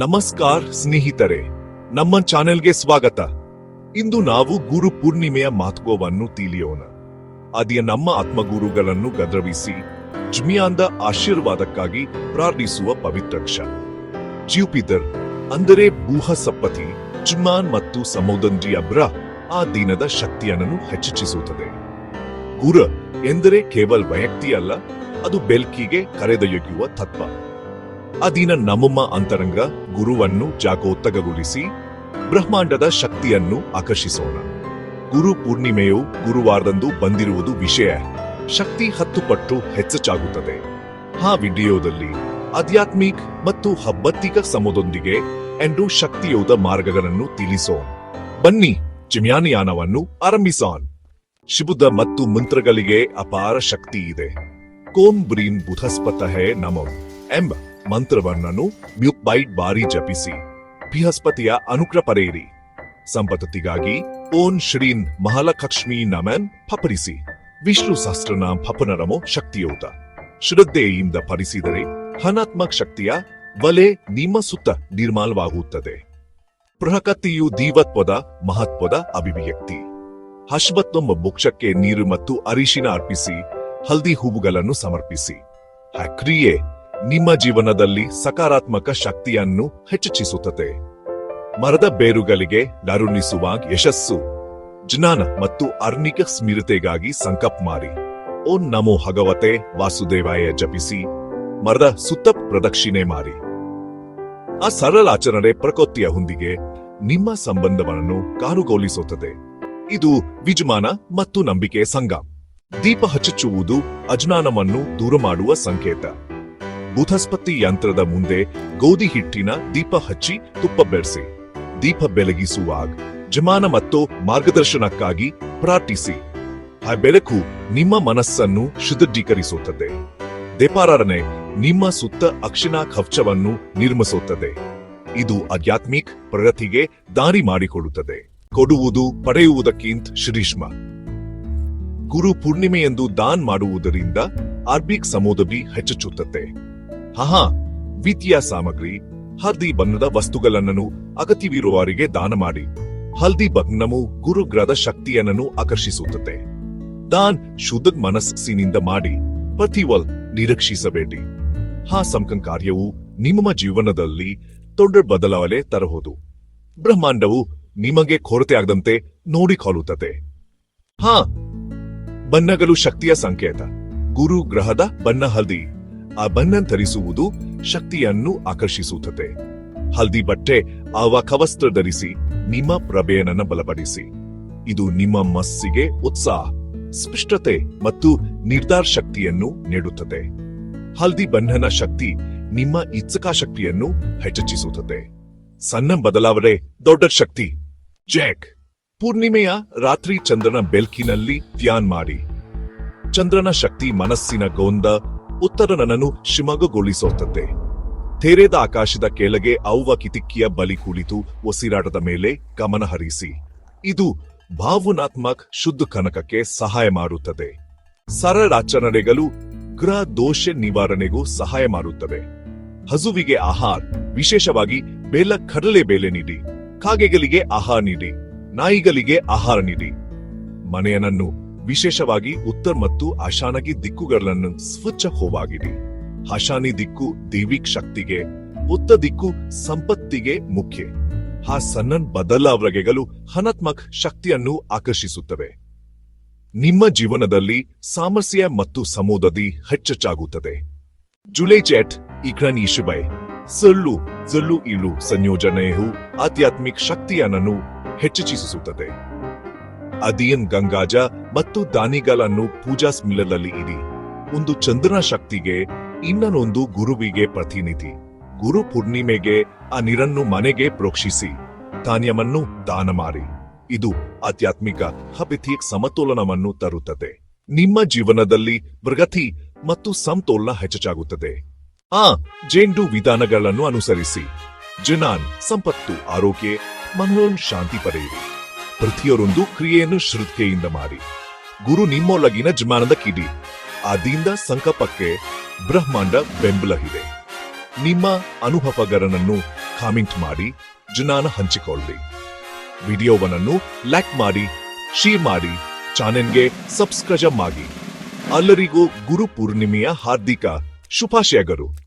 ನಮಸ್ಕಾರ ಸ್ನೇಹಿತರೆ, ನಮ್ಮ ಚಾನೆಲ್ಗೆ ಸ್ವಾಗತ. ಇಂದು ನಾವು ಗುರು ಪೂರ್ಣಿಮೆಯ ಮಹತ್ವವನ್ನು ತಿಳಿಯೋಣ. ಅದಿಯ ನಮ್ಮ ಆತ್ಮಗುರುಗಳನ್ನು ಗದ್ರವಿಸಿ ಜ್ಮಿಯಾಂದ ಆಶೀರ್ವಾದಕ್ಕಾಗಿ ಪ್ರಾರ್ಥಿಸುವ ಪವಿತ್ರ ಕ್ಷ ಜ್ಯೂಪಿತರ್ ಅಂದರೆ ಭೂಹ ಸಪ್ಪತಿ ಜ್ಮಾನ್ ಮತ್ತು ಸಮೋದಂಜಿ ಅಬ್ರ ಆ ದಿನದ ಶಕ್ತಿಯನ್ನು ಹೆಚ್ಚಿಸುತ್ತದೆ. ಗುರ ಎಂದರೆ ಕೇವಲ ವ್ಯಕ್ತಿ ಅಲ್ಲ, ಅದು ಬೆಲ್ಕಿಗೆ ಕರೆದೊಯ್ಯುವ ತತ್ವ. ಆ ದಿನ ನಮ್ಮ ಅಂತರಂಗ ಗುರುವನ್ನು ಜಾಗೋತ್ತಗಗೊಳಿಸಿ ಬ್ರಹ್ಮಾಂಡದ ಶಕ್ತಿಯನ್ನು ಆಕರ್ಷಿಸೋಣ. ಗುರು ಪೂರ್ಣಿಮೆಯು ಗುರುವಾರದಂದು ಬಂದಿರುವುದು ವಿಷಯ. ಶಕ್ತಿ ಹತ್ತು ಪಟ್ಟು ಹೆಚ್ಚಾಗುತ್ತದೆ ಆ ವಿಡಿಯೋದಲ್ಲಿ ಆಧ್ಯಾತ್ಮಿಕ್ ಮತ್ತು ಹಬ್ಬತ್ತಿಕ ಸಮದೊಂದಿಗೆ ಎಂದು ಶಕ್ತಿಯೋದ ಮಾರ್ಗಗಳನ್ನು ತಿಳಿಸೋಣ. ಬನ್ನಿ, ಚಿಮ್ಯಾನಿಯಾನವನ್ನು ಆರಂಭಿಸೋಣ. ಶಿಬುದ ಮತ್ತು ಮಂತ್ರಗಳಿಗೆ ಅಪಾರ ಶಕ್ತಿ ಇದೆ. ಕೋಂ ಬ್ರೀನ್ ಬುಧಸ್ಪತಹೆ ನಮೋ ಎಂಬ ಮಂತ್ರವನ್ನನು ಮ್ಯುಕ್ಬೈಟ್ ಬಾರಿ ಜಪಿಸಿ, ಬೃಹಸ್ಪತಿಯ ಅನುಗ್ರಹ ಪಡೆಯಿರಿ ಸಂಪತ್ತಿಗಾಗಿ ಓಂ ಶ್ರೀನ್ ಮಹಾಲಕ್ಷ್ಮಿ ನಮನ್ ಫಪರಿಸಿ. ವಿಷ್ಣು ಸಹಸ್ರನಾಮ ಫಪನರಮೋ ಶಕ್ತಿಯೋತ. ಶ್ರದ್ಧೆಯಿಂದ ಪರಿಸಿದರೆ ಹನಾತ್ಮಕ ಶಕ್ತಿಯ ವಲೆ ನಿಮ್ಮ ಸುತ್ತ ನಿರ್ಮಾಲವಾಗುತ್ತದೆ. ಪ್ರಕೃತಿಯು ದೀವತ್ವದ ಮಹತ್ವದ ಅಭಿವ್ಯಕ್ತಿ. ಹಶ್ವತ್ತೊಂಬ ಮೋಕ್ಷಕ್ಕೆ ನೀರು ಮತ್ತು ಅರಿಶಿನ ಅರ್ಪಿಸಿ ಹಲ್ದಿ ಹೂವುಗಳನ್ನು ಸಮರ್ಪಿಸಿ. ಆ ನಿಮ್ಮ ಜೀವನದಲ್ಲಿ ಸಕಾರಾತ್ಮಕ ಶಕ್ತಿಯನ್ನು ಹೆಚ್ಚಿಸುತ್ತದೆ. ಮರದ ಬೇರುಗಳಿಗೆ ನರುಣಿಸುವ ಯಶಸ್ಸು. ಜ್ಞಾನ ಮತ್ತು ಅರ್ನಿಕ ಸ್ಮಿರತೆಗಾಗಿ ಸಂಕಪ್ ಮಾರಿ ಓಂ ನಮೋ ಭಗವತೆ ವಾಸುದೇವಾಯ ಜಪಿಸಿ. ಮರದ ಸುತ್ತ ಪ್ರದಕ್ಷಿಣೆ ಮಾರಿ ಆ ಸರಳ ಆಚರಣೆ ಪ್ರಕೃತಿಯ ಹೊಂದಿಗೆ ನಿಮ್ಮ ಸಂಬಂಧವನ್ನು ಕಾನುಗೊಳಿಸುತ್ತದೆ ಇದು ವಿಜಮಾನ ಮತ್ತು ನಂಬಿಕೆ ಸಂಘ. ದೀಪ ಹಚ್ಚುವುದು ಅಜ್ಞಾನವನ್ನು ದೂರ ಮಾಡುವ ಸಂಕೇತ. ಬುಧಸ್ಪತಿ ಯಂತ್ರದ ಮುಂದೆ ಗೋಧಿ ಹಿಟ್ಟಿನ ದೀಪ ಹಚ್ಚಿ ತುಪ್ಪ ಬೆರೆಸಿ. ದೀಪ ಬೆಳಗಿಸುವಾಗ ಜಮಾನ ಮತ್ತು ಮಾರ್ಗದರ್ಶನಕ್ಕಾಗಿ ಪ್ರಾರ್ಥಿಸಿ. ಆ ಬೆಳಕು ನಿಮ್ಮ ಮನಸ್ಸನ್ನು ಶುದ್ಧೀಕರಿಸುತ್ತದೆ. ದೇಪಾರಾಧನೆ ನಿಮ್ಮ ಸುತ್ತ ಅಕ್ಷಿಣ ಕವಚವನ್ನು ನಿರ್ಮಿಸುತ್ತದೆ. ಇದು ಆಧ್ಯಾತ್ಮಿಕ ಪ್ರಗತಿಗೆ ದಾರಿ ಮಾಡಿಕೊಡುತ್ತದೆ. ಕೊಡುವುದು ಪಡೆಯುವುದಕ್ಕಿಂತ ಶ್ರೀಷ್ಮ ಗುರು ಪೂರ್ಣಿಮೆಯೆಂದು ದಾನ್ ಮಾಡುವುದರಿಂದ ಆರ್ಬಿಕ್ ಸಮೋದವಿ ಹೆಚ್ಚುತ್ತದೆ. ಹಾ ವಿತ್ತೀಯ ಸಾಮಗ್ರಿ ಹಲ್ದಿ ಬಣ್ಣದ ವಸ್ತುಗಳನ್ನು ಅಗತ್ಯವಿರುವವರಿಗೆ ದಾನ ಮಾಡಿ. ಹಲ್ದಿ ಬಣ್ಣವು ಗುರುಗ್ರಹದ ಶಕ್ತಿಯನ್ನು ಆಕರ್ಷಿಸುತ್ತದೆ. ದಾನ್ ಶುದ್ಧ ಮನಸ್ಸಿನಿಂದ ಮಾಡಿ, ಪ್ರತಿವಲ್ ನಿರೀಕ್ಷಿಸಬೇಡಿ. ಆ ಸಂಕಂ ಕಾರ್ಯವು ನಿಮ್ಮ ಜೀವನದಲ್ಲಿ ದೊಡ್ಡ ಬದಲಾವಣೆ ತರಬಹುದು ಬ್ರಹ್ಮಾಂಡವು ನಿಮಗೆ ಕೊರತೆ ಆಗದಂತೆ ನೋಡಿಕೊಳ್ಳುತ್ತದೆ ಹಾ, ಬಣ್ಣಗಳು ಶಕ್ತಿಯ ಸಂಕೇತ. ಗುರು ಗ್ರಹದ ಬಣ್ಣ ಹಲ್ದಿ ಆ ಬಣ್ಣ ಧರಿಸುವುದು ಶಕ್ತಿಯನ್ನು ಆಕರ್ಷಿಸುತ್ತದೆ. ಹಲ್ದಿ ಬಟ್ಟೆ ಆವ ಕವಸ್ತ್ರ ಧರಿಸಿ ನಿಮ್ಮ ಪ್ರಬೇನನ ಬಲಪಡಿಸಿ. ಇದು ನಿಮ್ಮ ಮಸ್ಸಿಗೆ ಉತ್ಸಾಹ, ಸ್ಪಷ್ಟತೆ ಮತ್ತು ನಿರ್ಧಾರ ಶಕ್ತಿಯನ್ನು ನೀಡುತ್ತದೆ. ಹಲ್ದಿ ಬಣ್ಣನ ಶಕ್ತಿ ನಿಮ್ಮ ಇಚ್ಛಾಶಕ್ತಿಯನ್ನು ಹೆಚ್ಚಿಸುತ್ತದೆ. ಸಣ್ಣ ಬದಲಾವಣೆ ದೊಡ್ಡ ಶಕ್ತಿ. ಜ್ಯಾಕ್ ಪೂರ್ಣಿಮೆಯ ರಾತ್ರಿ ಚಂದ್ರನ ಬೆಲ್ಕಿನಲ್ಲಿ ಧ್ಯಾನ್ ಮಾಡಿ. ಚಂದ್ರನ ಶಕ್ತಿ ಮನಸ್ಸಿನ ಗೊಂದ ಉತ್ತರನನ್ನು ಶಿಮಗಗೊಳಿಸೋತಂತೆ ತೆರೆದ ಆಕಾಶದ ಕೆಳಗೆ ಅವ್ವ ಕಿತಿಕ್ಕಿಯ ಬಲಿ ಕುಳಿತು ಉಸಿರಾಟದ ಮೇಲೆ ಗಮನ ಹರಿಸಿ. ಇದು ಭಾವನಾತ್ಮಕ ಶುದ್ಧ ಕನಕಕ್ಕೆ ಸಹಾಯ ಮಾಡುತ್ತದೆ. ಸರಳ ಆಚರಣೆಗಳು ಗ್ರಹ ದೋಷ ನಿವಾರಣೆಗೂ ಸಹಾಯ ಮಾಡುತ್ತವೆ. ಹಸುವಿಗೆ ಆಹಾರ, ವಿಶೇಷವಾಗಿ ಬೆಲ್ಲ ಕಡಲೆ ಬೇಲೆ ನೀಡಿ. ಕಾಗೆಗಳಿಗೆ ಆಹಾರ ನೀಡಿ. ನಾಯಿಗಳಿಗೆ ಆಹಾರ ನೀಡಿ. ಮನೆಯನನ್ನು ವಿಶೇಷವಾಗಿ ಉತ್ತರ ಮತ್ತು ಆಶಾನಗಿ ದಿಕ್ಕುಗಳನ್ನು ಸ್ವಚ್ಛ ಹೋವಾಗಿದೆ ಆಶಾನಿ ದಿಕ್ಕು ದೈವಿಕ್ ಶಕ್ತಿಗೆ, ಉತ್ತ ದಿಕ್ಕು ಸಂಪತ್ತಿಗೆ ಮುಖ್ಯ. ಆ ಸನ್ನನ್ ಬದಲಾವಣೆಗಳು ಹನತ್ಮಕ್ ಶಕ್ತಿಯನ್ನು ಆಕರ್ಷಿಸುತ್ತವೆ. ನಿಮ್ಮ ಜೀವನದಲ್ಲಿ ಸಾಮರಸ್ಯ ಮತ್ತು ಸಮೋದದಿ ಹೆಚ್ಚಾಗುತ್ತದೆ. ಜುಲೈ ಚೆಟ್ ಇಗ್ರನ್ ಇಶುಬೈ. ಸಳ್ಳು ಜಲ್ಲು ಇಳು ಸಂಯೋಜನೆಯು ಆಧ್ಯಾತ್ಮಿಕ ಶಕ್ತಿಯನ್ನು ಹೆಚ್ಚಿಸುತ್ತದೆ. ಅದಿಯನ್ ಗಂಗಾಜ ಮತ್ತು ದಾನಿಗಲನ್ನು ಪೂಜಾ ಸ್ಮಿಲದಲ್ಲಿ ಇಡಿ. ಒಂದು ಚಂದ್ರನ ಶಕ್ತಿಗೆ ಇನ್ನನೊಂದು ಗುರುವಿಗೆ ಪ್ರತಿನಿಧಿ. ಗುರು ಪೂರ್ಣಿಮೆಗೆ ಆ ನೀರನ್ನು ಮನೆಗೆ ಪ್ರೋಕ್ಷಿಸಿ. ಧಾನ್ಯವನ್ನು ದಾನ ಮಾಡಿ ಇದು ಆಧ್ಯಾತ್ಮಿಕ ಹಬಿತಿ ಸಮತೋಲನವನ್ನು ತರುತ್ತದೆ. ನಿಮ್ಮ ಜೀವನದಲ್ಲಿ ಪ್ರಗತಿ ಮತ್ತು ಸಮತೋಲನ ಹೆಚ್ಚಾಗುತ್ತದೆ. ಆ ಜೇಂಡು ವಿಧಾನಗಳನ್ನು ಅನುಸರಿಸಿ. ಜನಾನ್, ಸಂಪತ್ತು, ಆರೋಗ್ಯ, ಮನೋನ್, ಶಾಂತಿ ಪಡೆಯಿರಿ. ಪ್ರತಿಯೊಂದು ಕ್ರಿಯೆಯನ್ನು ಶ್ರದ್ಧೆಯಿಂದ ಮಾಡಿ. ಗುರು ನಿಮ್ಮೊಳಗಿನ ಜಮಾನದ ಕಿಡಿ. ಅದಿಂದ ಸಂಕಪಕ್ಕೆ ಬ್ರಹ್ಮಾಂಡ ಬೆಂಬಲ ಇದೆ ನಿಮ್ಮ ಅನುಭವಗರನನ್ನು ಕಾಮೆಂಟ್ ಮಾಡಿ ಜನಾನ ಹಂಚಿಕೊಳ್ಳಿ. ವಿಡಿಯೋವನ್ನು ಲೈಕ್ ಮಾಡಿ, ಶೇರ್ ಮಾಡಿ, ಚಾನೆಲ್ಗೆ ಸಬ್ಸ್ಕ್ರೈಬ್ ಮಾಡಿ. ಅಲ್ಲರಿಗೂ ಗುರು ಪೂರ್ಣಿಮೆಯ ಹಾರ್ದಿಕ ಶುಭಾಶಯಗಳು.